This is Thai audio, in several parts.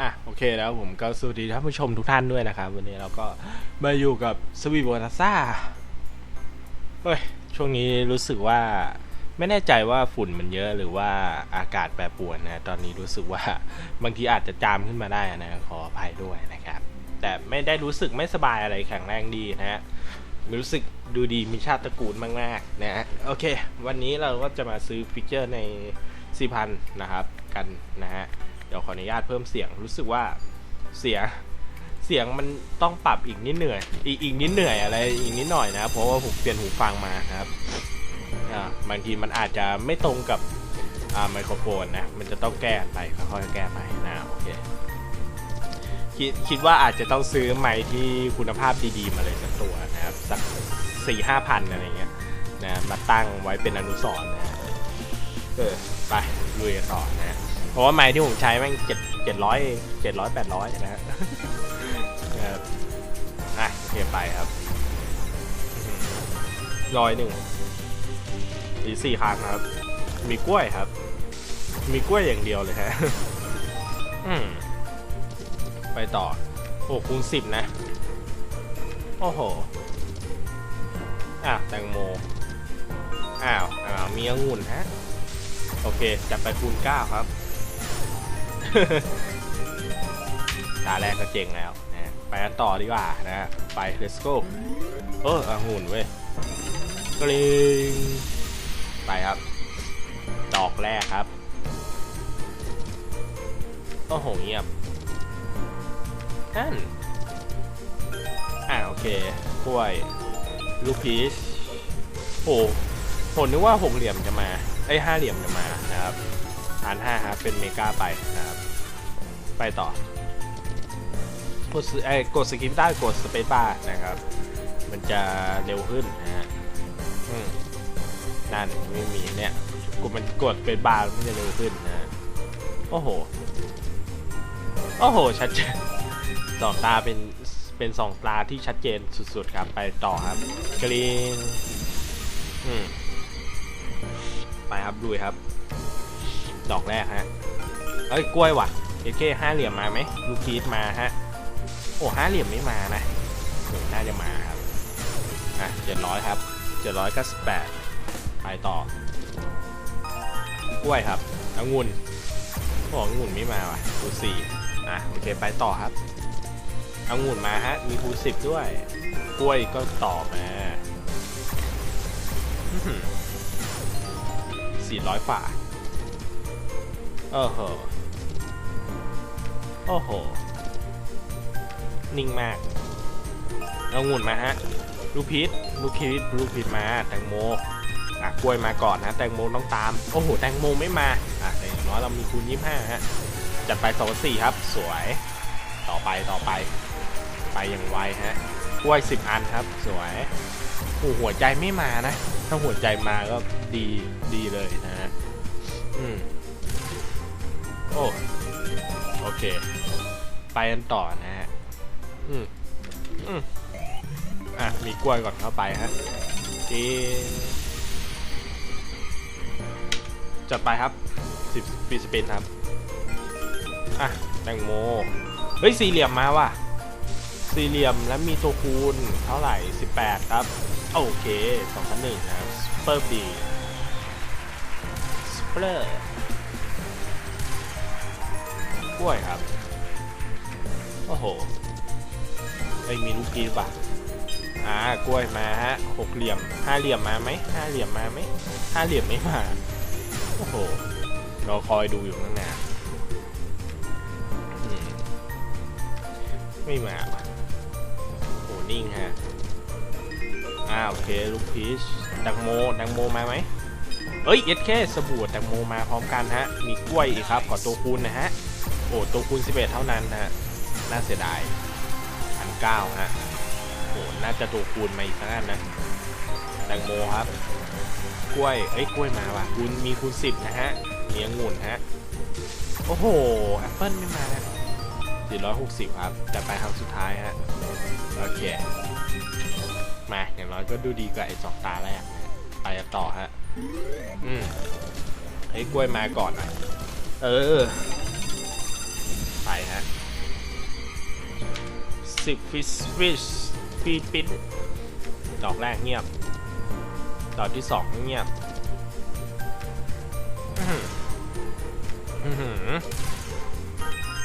อะโอเคแล้วผมก็สวัสดีท่านผู้ชมทุกท่านด้วยนะครับ วันนี้เราก็มาอยู่กับสวีโบนาซ่าเฮ้ยช่วงนี้รู้สึกว่าไม่แน่ใจว่าฝุ่นมันเยอะหรือว่าอากาศแปรปรวนนะตอนนี้รู้สึกว่าบางทีอาจจะจามขึ้นมาได้นะขออภัยด้วยนะครับ แต่ไม่ได้รู้สึกไม่สบายอะไรแข็งแรงดีนะฮะรู้สึกดูดีมีชาติตระกูลมากๆนะฮะโอเค วันนี้เราก็จะมาซื้อฟิกเจอร์ใน 4,000 นะครับ กันนะฮะ เดี๋ยวขออนุญาตเพิ่มเสียงรู้สึกว่าเสียงเสียงมันต้องปรับอีกนิดเหนื่อยอีกอีกนิดเหนื่อยอะไรอีกนิดหน่อยนะเพราะว่าผมเปลี่ยนหูฟังมาครับอ่าบางทีมันอาจจะไม่ตรงกับอ่าไมโครโฟนนะมันจะต้องแก้ไปค่อยๆแก้ไปนะโอเคคิดคิดว่าอาจจะต้องซื้อไมค์ที่คุณภาพดีๆมาเลยสักตัวนะครับสักสี่ห้าพันอะไรเงี้ยนะมาตั้งไว้เป็นอนุสรณ์นะเออไปลุยกันต่อนะ เพราะว่าไม้ที่ผมใช้แม่งเจ็ดเจ็ดร้อยเจ็ดร้อยแปดร้อยนะฮะอะโอเคไปครับร้อยหนึ่งอีสี่ครั้งครับ มีกล้วยครับ มีกล้วยอย่างเดียวเลยฮะอืมไปต่อ โอ้คูณสิบนะ โอ้โห อะแตงโม อ้าว อ้าว มีองุ่นฮะ โอเค จัดไปคูณเก้าครับ ตาแรกก็เจ๋งแล้วนะไปกันต่อดีกว่านะ ไป let's go เอออะหุ่นเว้ยกริงไปครับ ดอกแรกครับ โอ้โหเงียบนั่นอ่าโอเคกล้วย ลูกพีชโอ้ผมนึกว่าหกเหลี่ยมจะมาไอ้ห้าเหลี่ยมจะมานะครับ อันห้าครับเป็นเมกาไปนะครับ ไปต่อกดไอ้กดสกิปได้กดสเปซบาร์นะครับ มันจะเร็วขึ้นนะฮะอืมนั่นไม่มีเนี่ยกดมันกดเป็นบาร์มันจะเร็วขึ้นนะโอ้โห โอ้โห ชัดเจนสองตาเป็นเป็นสองตาที่ชัดเจนสุดๆครับ ไปต่อครับกรีนอืมไปครับลุยครับ ดอกแรกฮะ เอ้ยกล้วยว่ะเอเคห้าเหลี่ยมมาไหมลูกพีชมาฮะ โอ้ห้าเหลี่ยมไม่มานะโอ้น่าจะมาครับ อะเจ็ดร้อยครับเจ็ดร้อยเก้าสิบแปดไปต่อกล้วยครับองุ่นโอ้องุ่นไม่มาว่ะคูสี่อะโอเคไปต่อครับองุ่นมาฮะ มีคูสิบด้วย กล้วยก็ต่อมาสี่ร้อยฝ่า โอ้โห โอ้โห นิ่งมาก เอางุ่นมาฮะ ลูกพีชลูกพีชลูกพีชมา แตงโม อะ กล้วยมาก่อนนะ แตงโมต้องตาม โอ้โห แตงโมไม่มา อะแต่อย่างน้อยเรามีคูณยี่ห้าฮะ จัดไปสองสี่ครับ สวย ต่อไป ต่อไป ไปอย่างไวฮะ กล้วยสิบอันครับ สวยโอ้หัวใจไม่มานะ ถ้าหัวใจมาก็ดี ดีเลยนะฮะอืม โอ้โอเค ไปกันต่อนะฮะอืมอืมอะ มีกล้วยก่อนเข้าไปฮะเอจัดไปครับสิบปีสเปนครับ อะ แตงโม เฮ้ย สี่เหลี่ยมมาว่ะ สี่เหลี่ยมแล้วมีตัวคูณเท่าไหร่ 18 ครับ โอเค2001นะครับสเปอร์บีสเปอร์ กล้วยครับ โอ้โหไอ้ยมีลูกพีชป่ะอ่ากล้วยมาฮะหกเหลี่ยมห้าเหลี่ยมมาไหมห้าเหลี่ยมมาไหมห้าเหลี่ยมไม่มาโอ้โหรอคอยดูอยู่ตั้งนานไม่มาโอ้นิ่งฮะอ่าโอเคลูกพีชแตังโมแตังโมมาไหมเอ้ยเอสแค่สบู่แตังโมมาพร้อมกันฮะ มีกล้วยอีกครับขอตัวคูณนะฮะ โอ้ตัวคูณ11 เท่านั้นนะฮะน่าเสียดายพันเก้าฮะโอ้น่าจะตัวคูณมาอีกสักอันนะ แตงโมครับ กล้วยเอ้ยกล้วยมาว่ะคูณมีคูณ10 นะฮะมีองุ่นฮะ โอ้โหแอปเปิลไม่มา460 ครับจะไปครั้งสุดท้ายฮะ โอเค มาอย่างน้อยก็ดูดีกว่าไอ้สองตาแรกไปต่อฮะ อืมไอ้ยกล้วยมาก่อนอะ เออ สิบฟิสฟิชฟีปิดดอกแรกเงียบ ดอกที่สองเงียบ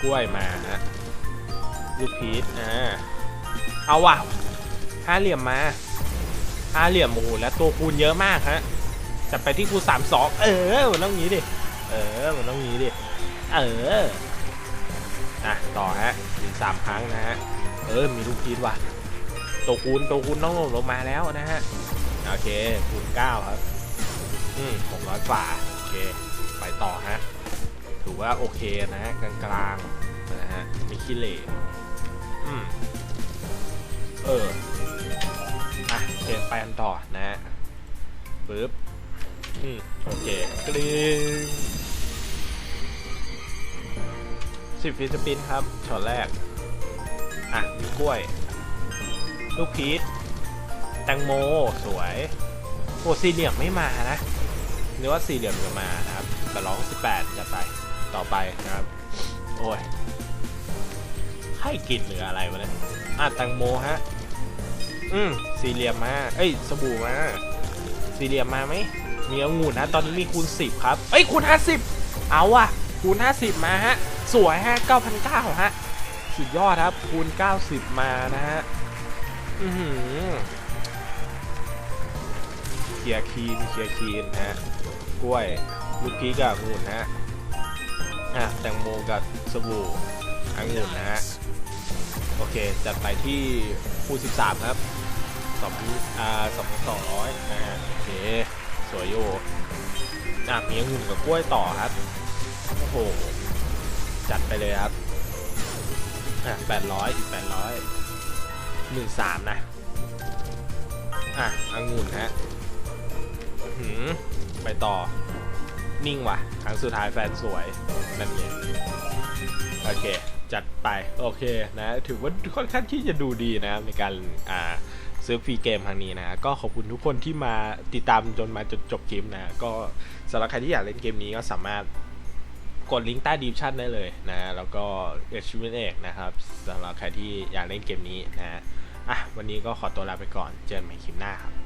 กล้วยมาฮะลูกพีชอ่าเอาว่ะห้าเหลี่ยมมาห้าเหลี่ยมโอ้โหแล้วตัวคูณเยอะมากฮะจัดไปที่คูณสามสองเออมันต้องงี้ดิเออมันต้องงี้ดิเอออะต่อฮะถึงสามครั้งนะฮะ เออ มีลูกพีชว่ะตัวคูณตัวคูณต้องลงมาแล้วนะฮะ โอเค คูณเก้าครับ อืมหกร้อยฝ่า โอเค ไปต่อฮะ ถือว่าโอเคนะฮะ กลางๆนะฮะไม่ขี้เหร่อืม เออ อะโอเคไปกันต่อนะฮะปึ๊บ อืม โอเคกริ๊งสิบฟิสปินครับช็อตแรก อะมีกล้วย ลูกพีชแตงโมสวยโอ้สี่เหลี่ยมไม่มานะนึกว่าสี่เหลี่ยมจะมานะครับแต่ร้องสิบแปดจะไปต่อไปนะครับ โอ้ยให้กินหรืออะไรวะเนี่ยอะแตงโมฮะอืมสี่เหลี่ยมมาเอ้ยสบู่มาสี่เหลี่ยมมาไหมมีองุ่นนะตอนนี้มีคูณ10 ครับ เอ้ยคูณ50 เอาอะคูณ50 มาฮะ สวยฮะ9,900ฮะ สุดยอดครับ คูณ 90 มานะฮะอือหือเคียคีนเคียคีนฮะ กล้วยลูกพีกับองุ่นฮะอะแตงโมกับสบู่องุ่นนะฮะ โอเค จัดไปที่คูณ13 ครับสองอ่าสองสองร้อยนะฮะโอเค สวยอยู่อะมีองุ่นกับกล้วยต่อครับ โอ้โห จัดไปเลยครับ อะแปดร้อยอีกแปดร้อยหนึ่งสามนะ อะองุ่นฮะหือไปต่อ นิ่งว่ะ ครั้งสุดท้ายแฟนสวย นั่นไงโอเค จัดไป โอเคนะ ถือว่าค่อนข้างที่จะดูดีนะครับในการอ่าซื้อฟรีเกมครั้งนี้นะ ก็ขอบคุณทุกคนที่มาติดตามจนมาจนจบเกมนะ ก็สำหรับใครที่อยากเล่นเกมนี้ก็สามารถ กดลิงก์ใต้ดีชั่นได้เลยนะแล้วก็เอชิเมนเอกนะครับสำหรับใครที่อยากเล่นเกมนี้นะอะวันนี้ก็ขอตัวลาไปก่อนเจอกันใหม่คลิปหน้าครับ